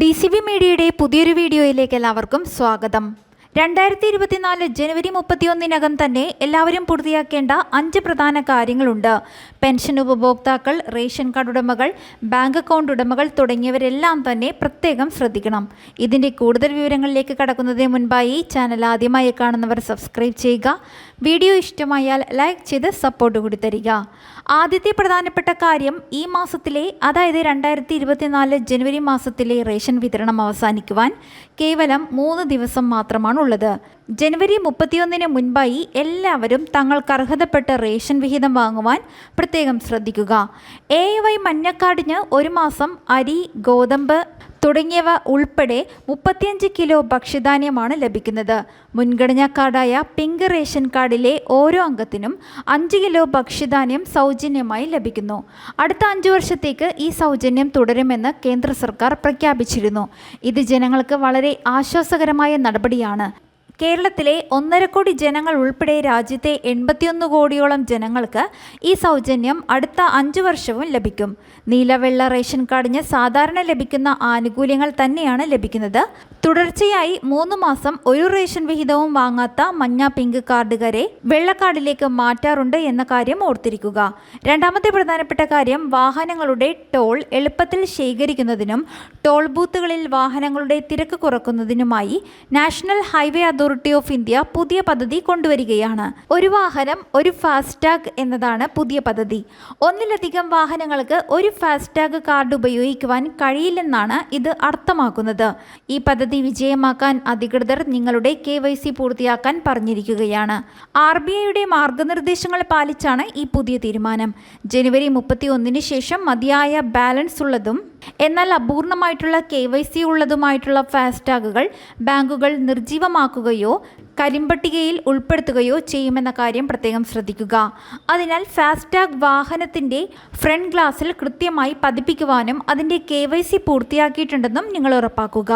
D C B മീഡിയയുടെ പുതിയൊരു വീഡിയോയിലേക്ക് എല്ലാവർക്കും സ്വാഗതം. രണ്ടായിരത്തി ഇരുപത്തിനാല് ജനുവരി മുപ്പത്തിയൊന്നിനകം തന്നെ എല്ലാവരും പൂർത്തിയാക്കേണ്ട അഞ്ച് പ്രധാന കാര്യങ്ങളുണ്ട്. പെൻഷൻ ഉപഭോക്താക്കൾ റേഷൻ കാർഡ് ഉടമകൾ ബാങ്ക് അക്കൗണ്ട് ഉടമകൾ തുടങ്ങിയവരെല്ലാം തന്നെ പ്രത്യേകം ശ്രദ്ധിക്കണം. ഇതിന്റെ കൂടുതൽ വിവരങ്ങളിലേക്ക് കടക്കുന്നതിന് മുൻപായി ചാനൽ ആദ്യമായി കാണുന്നവർ സബ്സ്ക്രൈബ് ചെയ്യുക. വീഡിയോ ഇഷ്ടമായാൽ ലൈക്ക് ചെയ്ത് സപ്പോർട്ട് കൂടി തരിക. ആദ്യത്തെ പ്രധാനപ്പെട്ട കാര്യം ഈ മാസത്തിലെ അതായത് രണ്ടായിരത്തി ഇരുപത്തിനാല് ജനുവരി മാസത്തിലെ റേഷൻ വിതരണം അവസാനിക്കുവാൻ കേവലം മൂന്ന് ദിവസം മാത്രമാണുള്ളത് ജനുവരി മുപ്പത്തിയൊന്നിന് മുൻപായി എല്ലാവരും തങ്ങൾക്ക് അർഹതപ്പെട്ട റേഷൻ വിഹിതം വാങ്ങുവാൻ പ്രത്യേകം ശ്രദ്ധിക്കുക. എ വൈ മഞ്ഞക്കാടിന് ഒരു മാസം അരി ഗോതമ്പ് തുടങ്ങിയവ ഉൾപ്പെടെ മുപ്പത്തിയഞ്ച് കിലോ ഭക്ഷ്യധാന്യമാണ് ലഭിക്കുന്നത്. മുൻഗണനാ കാർഡായ പിങ്ക് റേഷൻ കാർഡിലെ ഓരോ അംഗത്തിനും അഞ്ച് കിലോ ഭക്ഷ്യധാന്യം സൗജന്യമായി ലഭിക്കുന്നു. അടുത്ത അഞ്ച് വർഷത്തേക്ക് ഈ സൗജന്യം തുടരുമെന്ന് കേന്ദ്ര സർക്കാർ പ്രഖ്യാപിച്ചിരുന്നു. ഇത് ജനങ്ങൾക്ക് വളരെ ആശ്വാസകരമായ നടപടിയാണ്. കേരളത്തിലെ ഒന്നര കോടി ജനങ്ങൾ ഉൾപ്പെടെ രാജ്യത്തെ എൺപത്തിയൊന്ന് കോടിയോളം ജനങ്ങൾക്ക് ഈ സൗജന്യം അടുത്ത അഞ്ചു വർഷവും ലഭിക്കും. നീലവെള്ള റേഷൻ കാർഡിന് സാധാരണ ലഭിക്കുന്ന ആനുകൂല്യങ്ങൾ തന്നെയാണ് ലഭിക്കുന്നത്. തുടർച്ചയായി മൂന്ന് മാസം ഒരു റേഷൻ വിഹിതവും വാങ്ങാത്ത മഞ്ഞ പിങ്ക് കാർഡുകാരെ വെള്ളക്കാർഡിലേക്ക് മാറ്റാറുണ്ട് എന്ന കാര്യം ഓർത്തിരിക്കുക. രണ്ടാമത്തെ പ്രധാനപ്പെട്ട കാര്യം വാഹനങ്ങളുടെ ടോൾ എളുപ്പത്തിൽ ശേഖരിക്കുന്നതിനും ടോൾ ബൂത്തുകളിൽ വാഹനങ്ങളുടെ തിരക്ക് കുറക്കുന്നതിനുമായി നാഷണൽ ഹൈവേ ഓഫ് ഇന്ത്യ പുതിയ പദ്ധതി കൊണ്ടുവരികയാണ്. ഒരു വാഹനം ഒരു ഫാസ്ടാഗ് എന്നതാണ് പുതിയ പദ്ധതി. ഒന്നിലധികം വാഹനങ്ങൾക്ക് ഒരു ഫാസ്ടാഗ് കാർഡ് ഉപയോഗിക്കുവാൻ കഴിയില്ലെന്നാണ് ഇത് അർത്ഥമാക്കുന്നത്. ഈ പദ്ധതി വിജയമാക്കാൻ അധികൃതർ നിങ്ങളുടെ കെ വൈ സി പൂർത്തിയാക്കാൻ പറഞ്ഞിരിക്കുകയാണ്. ആർ ബി ഐയുടെ മാർഗനിർദ്ദേശങ്ങൾ പാലിച്ചാണ് ഈ പുതിയ തീരുമാനം. ജനുവരി മുപ്പത്തി ഒന്നിന് ശേഷം മതിയായ ബാലൻസ് ഉള്ളതും എന്നാൽ അപൂർണമായിട്ടുള്ള കെ വൈ സി ഉള്ളതുമായിട്ടുള്ള ഫാസ്ടാഗുകൾ ബാങ്കുകൾ നിർജീവമാക്കുകയോ കരിമ്പട്ടികയിൽ ഉൾപ്പെടുത്തുകയോ ചെയ്യുമെന്ന കാര്യം പ്രത്യേകം ശ്രദ്ധിക്കുക. അതിനാൽ ഫാസ്ടാഗ് വാഹനത്തിന്റെ ഫ്രണ്ട് ഗ്ലാസ്സിൽ കൃത്യമായി പതിപ്പിക്കുവാനും അതിന്റെ കെ വൈ സി പൂർത്തിയാക്കിയിട്ടുണ്ടെന്നും നിങ്ങൾ ഉറപ്പാക്കുക.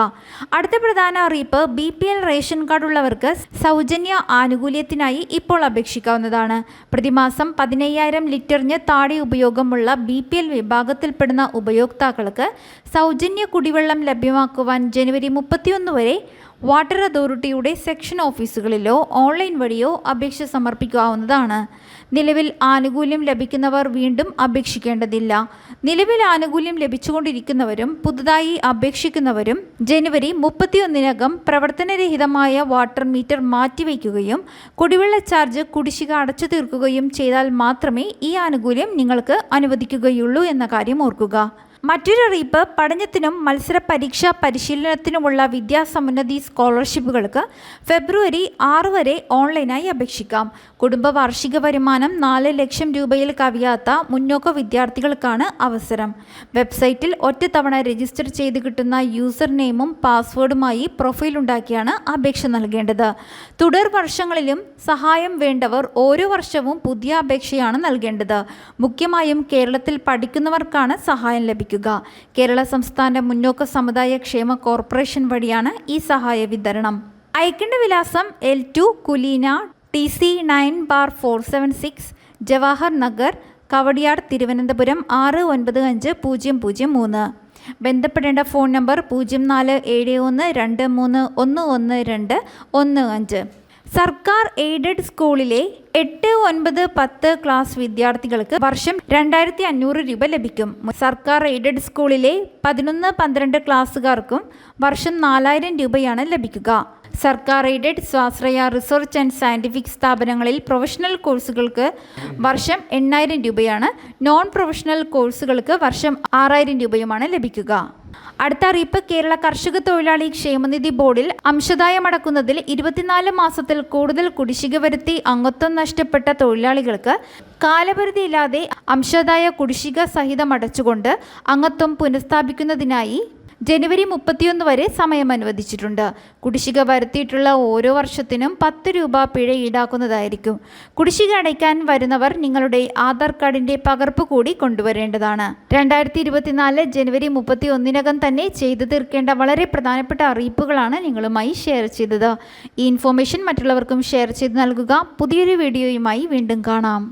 അടുത്ത പ്രധാന അറിയിപ്പ് B P L ration card ഉള്ളവർക്ക് സൗജന്യ ആനുകൂല്യത്തിനായി ഇപ്പോൾ അപേക്ഷിക്കാവുന്നതാണ്. പ്രതിമാസം പതിനയ്യായിരം ലിറ്ററിന് താടി ഉപയോഗമുള്ള ബി പി എൽ വിഭാഗത്തിൽപ്പെടുന്ന ഉപയോക്താക്കൾക്ക് സൗജന്യ കുടിവെള്ളം ലഭ്യമാക്കുവാൻ ജനുവരി മുപ്പത്തിയൊന്ന് വരെ വാട്ടർ അതോറിറ്റിയുടെ സെക്ഷൻ ഓഫീസുകളിലോ ഓൺലൈൻ വഴിയോ അപേക്ഷ സമർപ്പിക്കാവുന്നതാണ്. നിലവിൽ ആനുകൂല്യം ലഭിക്കുന്നവർ വീണ്ടും അപേക്ഷിക്കേണ്ടതില്ല. നിലവിൽ ആനുകൂല്യം ലഭിച്ചുകൊണ്ടിരിക്കുന്നവരും പുതുതായി അപേക്ഷിക്കുന്നവരും ജനുവരി മുപ്പത്തിയൊന്നിനകം പ്രവർത്തനരഹിതമായ വാട്ടർ മീറ്റർ മാറ്റിവെക്കുകയും കുടിവെള്ള ചാർജ് കുടിശ്ശിക അടച്ചു തീർക്കുകയും ചെയ്താൽ മാത്രമേ ഈ ആനുകൂല്യം നിങ്ങൾക്ക് അനുവദിക്കുകയുള്ളൂ എന്ന കാര്യം ഓർക്കുക. മറ്റൊരു അറിയിപ്പ് പഠനത്തിനും മത്സര പരീക്ഷാ പരിശീലനത്തിനുമുള്ള വിദ്യാസമുന്നതി സ്കോളർഷിപ്പുകൾക്ക് ഫെബ്രുവരി ആറ് വരെ ഓൺലൈനായി അപേക്ഷിക്കാം. കുടുംബ വാർഷിക വരുമാനം നാല് ലക്ഷം രൂപയിൽ കവിയാത്ത മുന്നോക്ക വിദ്യാർത്ഥികൾക്കാണ് അവസരം. വെബ്സൈറ്റിൽ ഒറ്റത്തവണ രജിസ്റ്റർ ചെയ്ത് കിട്ടുന്ന യൂസർ നെയിമും പാസ്വേഡുമായി പ്രൊഫൈൽ ഉണ്ടാക്കിയാണ് അപേക്ഷ നൽകേണ്ടത്. തുടർ വർഷങ്ങളിലും സഹായം വേണ്ടവർ ഓരോ വർഷവും പുതിയ അപേക്ഷയാണ് നൽകേണ്ടത്. മുഖ്യമായും കേരളത്തിൽ പഠിക്കുന്നവർക്കാണ് സഹായം ലഭിക്കുക കേരള സംസ്ഥാന മുന്നോക്ക സമുദായ ക്ഷേമ കോർപ്പറേഷൻ വഴിയാണ് ഈ സഹായ വിതരണം. അയക്കേണ്ട വിലാസം L two Kuleena T C nine bar four seven six Jawahar Nagar Kawdiar Thiruvananthapuram ആറ് ഒൻപത് അഞ്ച് പൂജ്യം പൂജ്യം മൂന്ന്. ബന്ധപ്പെടേണ്ട ഫോൺ നമ്പർ പൂജ്യം നാല് ഏഴ് ഒന്ന് രണ്ട് മൂന്ന് ഒന്ന് ഒന്ന് രണ്ട് ഒന്ന് അഞ്ച്. സർക്കാർ എയ്ഡഡ് സ്കൂളിലെ എട്ട് ഒൻപത് പത്ത് ക്ലാസ് വിദ്യാർത്ഥികൾക്ക് വർഷം രണ്ടായിരത്തി അഞ്ഞൂറ് രൂപ ലഭിക്കും. സർക്കാർ എയ്ഡഡ് സ്കൂളിലെ പതിനൊന്ന് പന്ത്രണ്ട് ക്ലാസ്സുകാർക്കും വർഷം നാലായിരം രൂപയാണ് ലഭിക്കുക. സർക്കാർ എയ്ഡഡ് സ്വാശ്രയ റിസർച്ച് ആൻഡ് സയന്റിഫിക് സ്ഥാപനങ്ങളിൽ പ്രൊഫഷണൽ കോഴ്സുകൾക്ക് വർഷം എണ്ണായിരം രൂപയാണ്. നോൺ പ്രൊഫഷണൽ കോഴ്സുകൾക്ക് വർഷം ആറായിരം രൂപയുമാണ് ലഭിക്കുക. അടുത്ത അറിയിപ്പ് കേരള കർഷക തൊഴിലാളി ക്ഷേമനിധി ബോർഡിൽ അംശദായം അടക്കുന്നതിൽ ഇരുപത്തിനാല് മാസത്തിൽ കൂടുതൽ കുടിശ്ശിക വരുത്തി അംഗത്വം നഷ്ടപ്പെട്ട തൊഴിലാളികൾക്ക് കാലപരിധിയില്ലാതെ അംശദായ കുടിശ്ശിക സഹിതം അടച്ചുകൊണ്ട് അംഗത്വം പുനഃസ്ഥാപിക്കുന്നതിനായി ജനുവരി മുപ്പത്തിയൊന്ന് വരെ സമയം അനുവദിച്ചിട്ടുണ്ട് കുടിശ്ശിക വരുത്തിയിട്ടുള്ള ഓരോ വർഷത്തിനും പത്ത് രൂപ പിഴ ഈടാക്കുന്നതായിരിക്കും. കുടിശ്ശിക അടയ്ക്കാൻ വരുന്നവർ നിങ്ങളുടെ ആധാർ കാർഡിന്റെ പകർപ്പ് കൂടി കൊണ്ടുവരേണ്ടതാണ്. രണ്ടായിരത്തി ഇരുപത്തിനാല് ജനുവരി മുപ്പത്തി ഒന്നിനകം തന്നെ ചെയ്തു തീർക്കേണ്ട വളരെ പ്രധാനപ്പെട്ട അറിയിപ്പുകളാണ് നിങ്ങളുമായി ഷെയർ ചെയ്തത്. ഈ ഇൻഫോർമേഷൻ മറ്റുള്ളവർക്കും ഷെയർ ചെയ്ത് നൽകുക. പുതിയൊരു വീഡിയോയുമായി വീണ്ടും കാണാം.